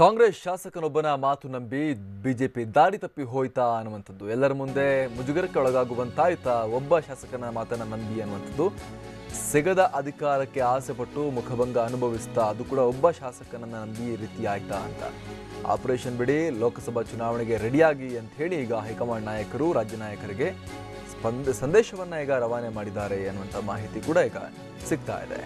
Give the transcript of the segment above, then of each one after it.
ಕಾಂಗ್ರೆಸ್ ಶಾಸಕನೊಬ್ಬನ ಮಾತು ನಂಬಿ ಬಿಜೆಪಿ ದಾರಿ ತಪ್ಪಿ ಹೋಯ್ತಾ ಅನ್ನುವಂಥದ್ದು. ಎಲ್ಲರ ಮುಂದೆ ಮುಜುಗರಕ್ಕೆ ಒಳಗಾಗುವಂತಾಯ್ತಾ ಒಬ್ಬ ಶಾಸಕನ ಮಾತನ್ನ ನಂಬಿ ಅನ್ನುವಂಥದ್ದು. ಸಿಗದ ಅಧಿಕಾರಕ್ಕೆ ಆಸೆಪಟ್ಟು ಮುಖಭಂಗ ಅನುಭವಿಸ್ತಾ ಅದು ಕೂಡ ಒಬ್ಬ ಶಾಸಕನನ್ನ ನಂಬಿ ರೀತಿ ಆಯ್ತಾ ಅಂತ. ಆಪರೇಷನ್ ಬಿಡಿ, ಲೋಕಸಭಾ ಚುನಾವಣೆಗೆ ರೆಡಿಯಾಗಿ ಅಂತ ಹೇಳಿ ಈಗ ಹೈಕಮಾಂಡ್ ನಾಯಕರು, ರಾಜ್ಯ ನಾಯಕರಿಗೆ ಸ್ಪಂದ, ಸಂದೇಶವನ್ನ ಈಗ ರವಾನೆ ಮಾಡಿದ್ದಾರೆ ಅನ್ನುವಂಥ ಮಾಹಿತಿ ಕೂಡ ಈಗ ಸಿಗ್ತಾ ಇದೆ.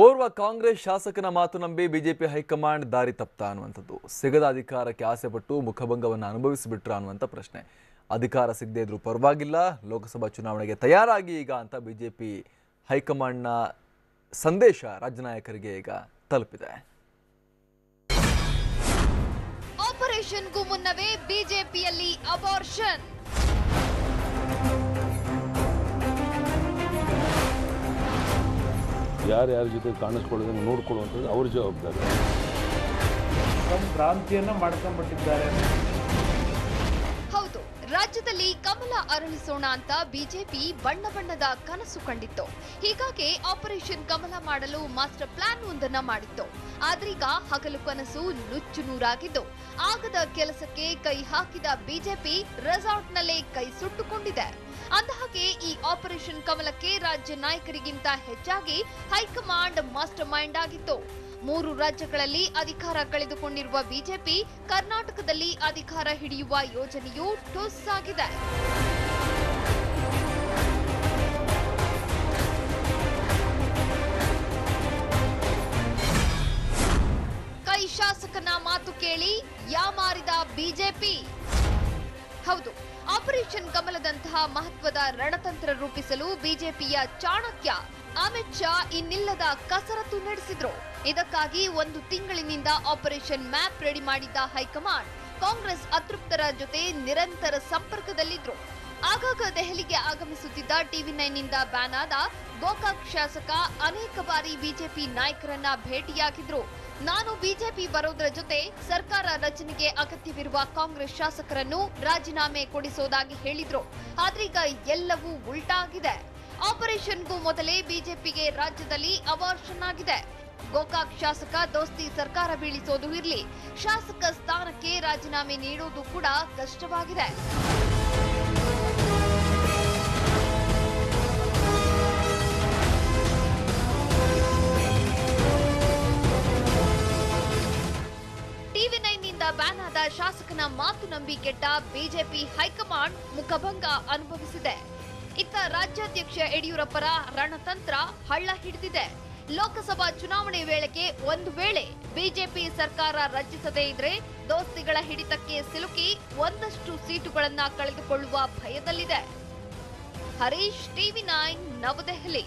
ಓರ್ವ ಕಾಂಗ್ರೆಸ್ ಶಾಸಕನ ಮಾತು ನಂಬಿ ಬಿಜೆಪಿ ಹೈಕಮಾಂಡ್ ದಾರಿ ತಪ್ತಾ ಅನ್ನುವಂಥದ್ದು. ಸಿಗದ ಅಧಿಕಾರಕ್ಕೆ ಆಸೆಪಟ್ಟು ಮುಖಭಂಗವನ್ನು ಅನುಭವಿಸಿಬಿಟ್ರ ಅನ್ನುವಂಥ ಪ್ರಶ್ನೆ. ಅಧಿಕಾರ ಸಿಗದೇ ಇದ್ರೂ ಪರವಾಗಿಲ್ಲ, ಲೋಕಸಭಾ ಚುನಾವಣೆಗೆ ತಯಾರಾಗಿ ಈಗ ಅಂತ ಬಿಜೆಪಿ ಹೈಕಮಾಂಡ್ನ ಸಂದೇಶ ರಾಜ್ಯ ನಾಯಕರಿಗೆ ಈಗ ತಲುಪಿದೆ. ಆಪರೇಷನ್ಗೂ ಮುನ್ನವೇ ಬಿಜೆಪಿಯಲ್ಲಿ ಅಬಾರ್ಷನ್ ಯಾರ್ಯಾರ ಜೊತೆ ಕಾಣಿಸ್ಕೊಳ್ಳೋದನ್ನು ನೋಡ್ಕೊಳ್ಳುವಂಥದ್ದು ಅವ್ರ ಜವಾಬ್ದಾರಿ. ಕ್ರಾಂತಿಯನ್ನು ಮಾಡ್ಕೊಂಡ್ಬಿಟ್ಟಿದ್ದಾರೆ. ರಾಜ್ಯದಲ್ಲಿ ಕಮಲ ಅರಳಿಸೋಣ ಅಂತ ಬಿಜೆಪಿ ಬಣ್ಣ ಬಣ್ಣದ ಕನಸು ಕಂಡಿತ್ತು. ಹೀಗಾಗಿ ಆಪರೇಷನ್ ಕಮಲ ಮಾಡಲು ಮಾಸ್ಟರ್ ಪ್ಲಾನ್ ಒಂದನ್ನ ಮಾಡಿತ್ತು. ಆದ್ರೀಗ ಹಗಲು ಕನಸು ನುಚ್ಚು ನೂರಾಗಿದ್ದು. ಆಗದ ಕೆಲಸಕ್ಕೆ ಕೈ ಹಾಕಿದ ಬಿಜೆಪಿ ರೆಸಾರ್ಟ್ನಲ್ಲೇ ಕೈ ಸುಟ್ಟುಕೊಂಡಿದೆ. ಅಂದಹಾಗೆ ಈ ಆಪರೇಷನ್ ಕಮಲಕ್ಕೆ ರಾಜ್ಯ ನಾಯಕರಿಗಿಂತ ಹೆಚ್ಚಾಗಿ ಹೈಕಮಾಂಡ್ ಮಾಸ್ಟರ್ ಮೈಂಡ್ ಆಗಿತ್ತು. ಮೂರು ರಾಜ್ಯಗಳಲ್ಲಿ ಅಧಿಕಾರ ಕಳೆದುಕೊಂಡಿರುವ ಬಿಜೆಪಿ ಕರ್ನಾಟಕದಲ್ಲಿ ಅಧಿಕಾರ ಹಿಡಿಯುವ ಯೋಜನೆಯು ಠುಸ್ ಆಗಿದೆ. ಕೈ ಶಾಸಕನ ಮಾತು ಕೇಳಿ ಯಾಮಾರಿದ ಬಿಜೆಪಿ? ಹೌದು, ಆಪರೇಷನ್ ಕಮಲದಂತಹ ಮಹತ್ವದ ರಣತಂತ್ರ ರೂಪಿಸಲು ಬಿಜೆಪಿಯ ಚಾಣಕ್ಯ ಅಮಿತ್ ಶಾ ಇನ್ನಿಲ್ಲದ ಕಸರತ್ತು ನಡೆಸಿದ್ರು. ಇದಕ್ಕಾಗಿ ಒಂದು ತಿಂಗಳಿನಿಂದ ಆಪರೇಷನ್ ಮ್ಯಾಪ್ ರೆಡಿ ಮಾಡಿದ್ದ ಹೈಕಮಾಂಡ್ ಕಾಂಗ್ರೆಸ್ ಅತೃಪ್ತರ ಜೊತೆ ನಿರಂತರ ಸಂಪರ್ಕದಲ್ಲಿದ್ರು. ಆಗಾಗ ದೆಹಲಿಗೆ ಆಗಮಿಸುತ್ತಿದ್ದ ಟಿವಿ ನೈನ್ನಿಂದ ಬ್ಯಾನ್ ಆದ ಗೋಕಾಕ್ ಶಾಸಕ ಅನೇಕ ಬಾರಿ ಬಿಜೆಪಿ ನಾಯಕರನ್ನ ಭೇಟಿಯಾಗಿದ್ರು. ನಾನು ಬಿಜೆಪಿ ಬರೋದರ ಜೊತೆ ಸರ್ಕಾರ ರಚನೆಗೆ ಅಗತ್ಯವಿರುವ ಕಾಂಗ್ರೆಸ್ ಶಾಸಕರನ್ನು ರಾಜೀನಾಮೆ ಕೊಡಿಸೋದಾಗಿ ಹೇಳಿದ್ರು. ಆದ್ರೀಗ ಎಲ್ಲವೂ ಉಲ್ಟಾಗಿದೆ. ಆಪರೇಷನ್ಗೂ ಮೊದಲೇ ಬಿಜೆಪಿಗೆ ರಾಜ್ಯದಲ್ಲಿ ಅವಾರ್ಷನ್ ಆಗಿದೆ ಗೋಕಾಕ್ ಶಾಸಕ ದೋಸ್ತಿ ಸರ್ಕಾರ ಬೀಳಿಸೋದು ಇರಲಿ. ಶಾಸಕ ಸ್ಥಾನಕ್ಕೆ ರಾಜೀನಾಮೆ ನೀಡೋದು ಕೂಡ ಕಷ್ಟವಾಗಿದೆ. ಟಿವಿ ನೈನ್ನಿಂದ ಬ್ಯಾನ್ ಆದ ಶಾಸಕನ ಮಾತು ನಂಬಿ ಕೆಟ್ಟ ಬಿಜೆಪಿ ಹೈಕಮಾಂಡ್ ಮುಖಭಂಗ ಅನುಭವಿಸಿದೆ. ಇತ್ತ ರಾಜ್ಯಾಧ್ಯಕ್ಷ ಯಡಿಯೂರಪ್ಪರ ರಣತಂತ್ರ ಹಳ್ಳ ಹಿಡಿದಿದೆ. ಲೋಕಸಭಾ ಚುನಾವಣೆ ವೇಳೆಗೆ ಒಂದು ವೇಳೆ ಬಿಜೆಪಿ ಸರ್ಕಾರ ರಚಿಸದೇ ಇದ್ರೆ ದೋಸ್ತಿಗಳ ಹಿಡಿತಕ್ಕೆ ಸಿಲುಕಿ ಒಂದಷ್ಟು ಸೀಟುಗಳನ್ನ ಕಳೆದುಕೊಳ್ಳುವ ಭಯದಲ್ಲಿದೆ. Harish TV nine New Delhi.